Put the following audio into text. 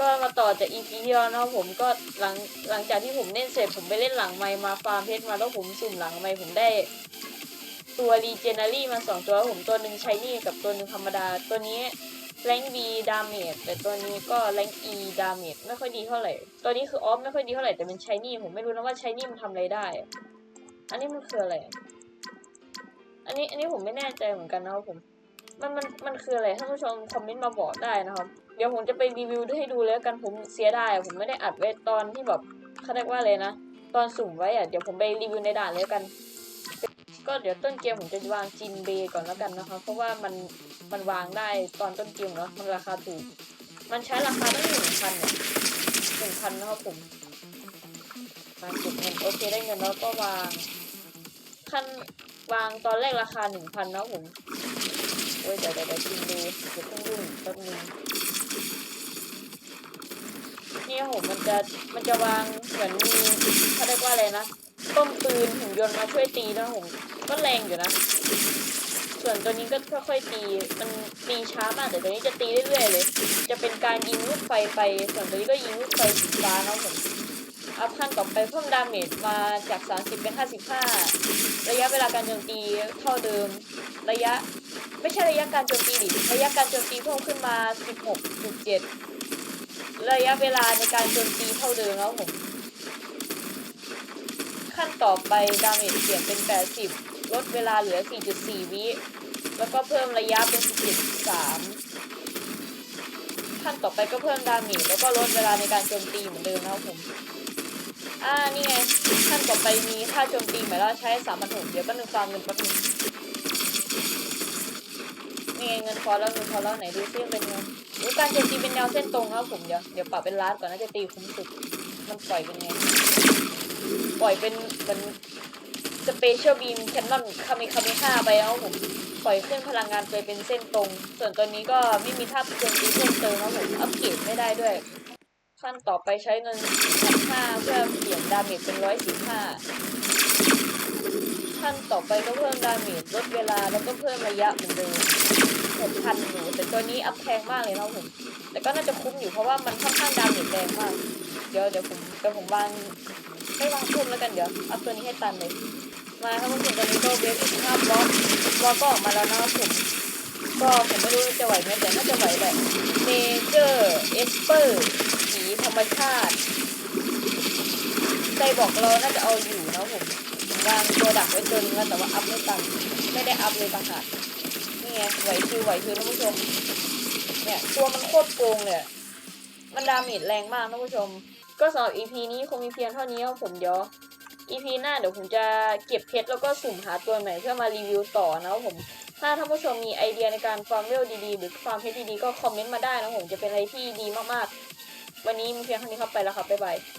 ก็มาต่อจาก EP ที่แล้วนะครับผมก็หลังหลังจากที่ผมเล่นเสร็จผมไปเล่นหลังไมค์มาฟาร์มเพชรมาแล้วผมสุ่มหลังไมค์ผมได้ ตัวรีเจนารี่มาสองตัวผมตัวหนึ่งใช้นี่กับตัวหนึ่งธรรมดา ตัวนี้แรงบีดาเมจแต่ตัวนี้ก็แรงอีดาเมจไม่ค่อยดีเท่าไหร่ ตัวนี้คือออฟไม่ค่อยดีเท่าไหร่แต่เป็นใช้นี่ผมไม่รู้นะว่าใช้นี่มันทำอะไรได้ อันนี้มันคืออะไร อันนี้อันนี้ผมไม่แน่ใจเหมือนกันนะครับผม มันมันมันคืออะไรท่านผู้ชมคอมเมนต์มาบอกได้นะครับ เดี๋ยวผมจะไปรีวิวให้ดูแล้วกันผมเสียดายอะผมไม่ได้อัดไว้ตอนที่แบบเขาเรียกว่าอะไรนะ ตอนสุ่มไว้อะเดี๋ยวผมไปรีวิวในด่านแล้วกัน ก็เดี๋ยวต้นเกมผมจะวางจินเบย์ก่อนแล้วกันนะครับเพราะว่ามันมันวางได้ตอนต้นเกมเนาะมันราคาถูก มันใช้ราคาตั้งหนึ่งพันเนี่ยหนึ่งพันนะครับผมมาเก็บเงินโอเคได้เงินแล้วก็วางขั้นวางตอนแรกราคาหนึ่งพันนะผมโอ้ยเดี๋ยวเดี๋ยวเดี๋ยวจินเบเดี๋ยวเพิ่งยุ่งแป๊บนึง นี่โหมมันจะมันจะวางเหมือนมีเขาเรียกว่าอะไรนะต้มปืนหุ่นยนต์มาช่วยตีนะผมก็แรงอยู่นะ ส่วนตัวนี้ก็ค่อยๆตีมันตีช้ามากแต่ตัวนี้จะตีเรื่อยๆเลย จะเป็นการยิงลูกไฟไป ส่วนตัวนี้ก็ยิงลูกไฟสีฟ้านะผม อัพขั้นต่อไปเพิ่มดาเมจมาจาก 30 เป็น 55 ระยะเวลาการโจมตีเท่าเดิม ระยะไม่ใช่ระยะการโจมตีดิระยะการโจมตีเพิ่มขึ้นมา 16.7 ระยะเวลาในการโจมตีเท่าเดิมแล้วผม ขั้นต่อไปดาเมจเปลี่ยนเป็น 80 ลดเวลาเหลือ 4.4 วิ แล้วก็เพิ่มระยะเป็น17.3ขั้นต่อไปก็เพิ่มดาเมจแล้วก็ลดเวลาในการโจมตีเหมือนเดิมนะครับผม อ่า นี่ไงขั้นต่อไปมีค่าโจมตีหมายว่าใช้3 6 0 0เดี๋ยวก็นึงฟาร์มเงินแป๊บนึงนี่ไงเงินพอแล้วเงินพอแล้วไหนดูซิเป็นไงรู้การโจมตีเป็นแนวเส้นตรงครับผมเดี๋ยวเดี๋ยวปรับเป็นล้านก่อนน่าจะตีคุ้มสุด มันปล่อยเป็นไง ปล่อยเป็นเหมือนสเปเชียลบีมแคนนอนคาเมคาเมห้าไปแล้วผมปล่อยขึ้นพลังงานไปเป็นเส้นตรง ส่วนตัวนี้ก็ไม่มีท่าโจมตีเพิ่มเติมครับผมอัปเกรดไม่ได้ด้วย ขั้นต่อไปใช้เงินพันห้าเพื่อเปลี่ยนดาเมจเป็นร้อยสิบห้าขั้นต่อไปก็เพิ่มดาเมจลดเวลาแล้วก็เพิ่มระยะเหมือนเดิมหกพันอยู่แต่ตัวนี้อัพแพงมากเลยนะผมแต่ก็น่าจะคุ้มอยู่เพราะว่ามันค่อนข้างดาเมจแรงมาก เดี๋ยวเดี๋ยวผมเดี๋ยวผมวางไม่วางทุ่มแล้วกันเดี๋ยวเอาตัวนี้ให้ตันเลยมาครับผมตอนนี้ก็เวฟอีกห้าบล็อกบล็อกก็ออกมาแล้วนะครับผมก็ผมไม่รู้จะไหวไหมแต่น่าจะไหวแหละเมเจอร์เอสเปอร์ ธรรมชาติใจบอกเราน่าจะเอาอยู่นะผมวางตัวดักไว้ตัวนึงแล้วแต่ว่าอัพไม่ตันไม่ได้อัพเลยต่างหากนี่ไงไหวคือไหวคือท่านผู้ชม เนี่ยตัวมันโคตรโกงเลยมันดาเมจแรงมากท่านผู้ชม ก็สำหรับ EP นี้คงมีเพียงเท่านี้ครับผมเดี๋ยว EP หน้าเดี๋ยวผมจะเก็บเพชรแล้วก็สุ่มหาตัวใหม่เพื่อมารีวิวต่อนะครับผมถ้าท่านผู้ชมมีไอเดียในการฟาร์มเวลดีๆ หรือฟาร์มเพชรดีๆ ก็คอมเมนต์มาได้นะผมจะเป็นอะไรที่ดีมากๆ วันนี้มีเพียงเท่านี้ครับไปแล้วครับบ๊ายบาย